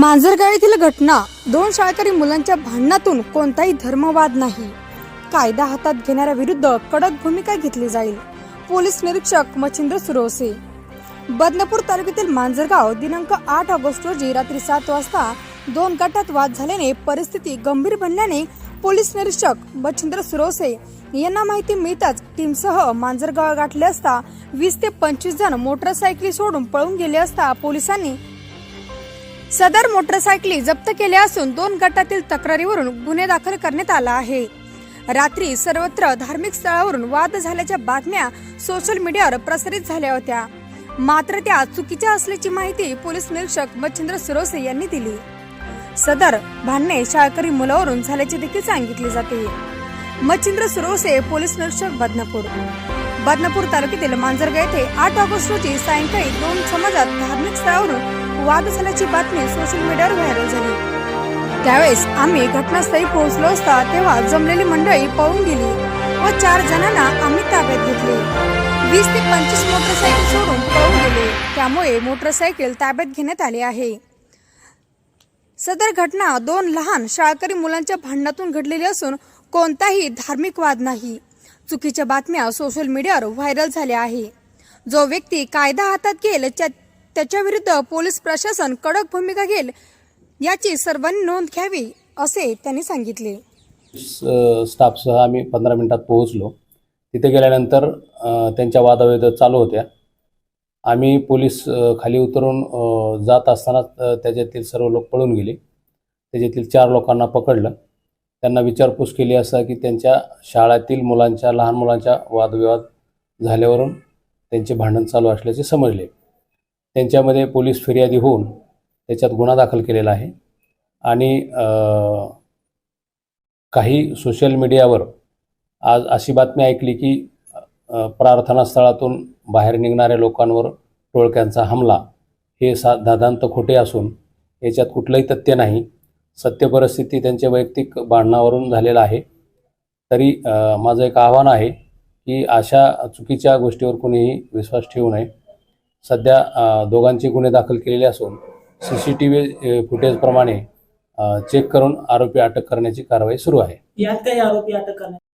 मांजरगाव येथील घटना दोन शाळकरी मुलांच्या भांडणातून कोणताही धर्मवाद नाही. कायदा हातात घेणाऱ्या विरुद्ध कडक भूमिका घेतली जाईल पोलीस निरीक्षक मच्छिंद्र सुरवसे. बदनापूर तालुक्यातील मांजरगाव दिनांक आठ ऑगस्ट रोजी रात्री सात वाजता दोन गटात वाद झाल्याने परिस्थिती गंभीर बनल्याने पोलीस निरीक्षक मच्छिंद्र सुरवसे यांना माहिती मिळताच टीमसह मांजरगाव गाठले असता वीस ते पंचवीस जण मोटरसायकली सोडून पळून गेले असता पोलिसांनी सदर मोटरसायकली जप्त केल्या असून दोन गटातील तक्रारीवरून गुन्हे दाखल करण्यात आला आहे. रात्री सर्वत्र धार्मिक स्थळावरून वाद झाल्याच्या बातम्या सोशल मीडियावर प्रसारित झाल्या होत्या. मात्र त्या चुकीच्या असल्याची माहिती पोलीस निरीक्षक मच्छिंद्र सुरोसे यांनी दिली. सदर भांडणे शाळकरी मुलावरून झाल्याचे देखील सांगितले जाते. मच्छिंद्र सुरोसे पोलीस निरीक्षक बदनापूर. बदनापूर तालुक्यातील मांजरगा येथे आठ ऑगस्ट रोजी सायंकाळी दोन समाजात धार्मिक स्थळावरून वाद झाल्याची बातमी सोशल मीडियावर व्हायरल झाली. त्यावेळेस आम्ही घटनास्थळी पोहोचलो असता तेव्हा जमलेली मंडळी पळून गेली व चार जणांना आम्ही ताब्यात घेतले. वीस ते पंचवीस मोटरसायकल सोडून पळून गेले. त्यामुळे मोटरसायकल ताब्यात घेण्यात आले आहे. सदर घटना दोन लहान शाळकरी मुलांच्या भांडणातून घडलेली असून कोणताही धार्मिक वाद नाही. चुकीच्या बातम्या सोशल मीडियावर व्हायरल झाल्या आहे. जो व्यक्ती कायदा हातात घेईल त्याच्याविरुद्ध पोलीस प्रशासन कडक भूमिका घेईल याची सर्वांनी नोंद घ्यावी असे त्यांनी सांगितले. स- स्टाफसह आम्ही पंधरा मिनिटात पोहोचलो. तिथे गेल्यानंतर त्यांच्या वादाविवाद चालू होत्या. आम्ही पोलीस खाली उतरून जात असताना त्याच्यातील सर्व लोक पळून गेले. त्याच्यातील चार लोकांना पकडलं. त्यांना विचारपूस केली असता की त्यांच्या शाळेतील मुलांच्या लहान मुलांच्या वादविवाद झाल्यावरून त्यांचे भांडण चालू असल्याचे समजले. त्यांच्यामध्ये पोलीस फिर्यादी होऊन त्याच्यात गुन्हा दाखल केलेला आहे. आणि काही सोशल मीडियावर आज अशी बातमी ऐकली की प्रार्थनास्थळातून बाहेर निघणाऱ्या लोकांवर टोळक्यांचा हमला हे सा दादांत खोटे असून याच्यात कुठलंही तथ्य नाही. सत्य परिस्थिती त्यांच्या वैयक्तिक भांडणावरून झालेलं आहे. तरी माझं एक आव्हान आहे की अशा चुकीच्या गोष्टीवर कुणीही विश्वास ठेवू नये. सध्या दोघांचे गुन्हे दाखल केलेले असून सी सी टी व्ही फुटेजप्रमाणे चेक करून आरोपी अटक करण्याची कारवाई सुरू आहे. यात काही आरोपी अटक करण्यात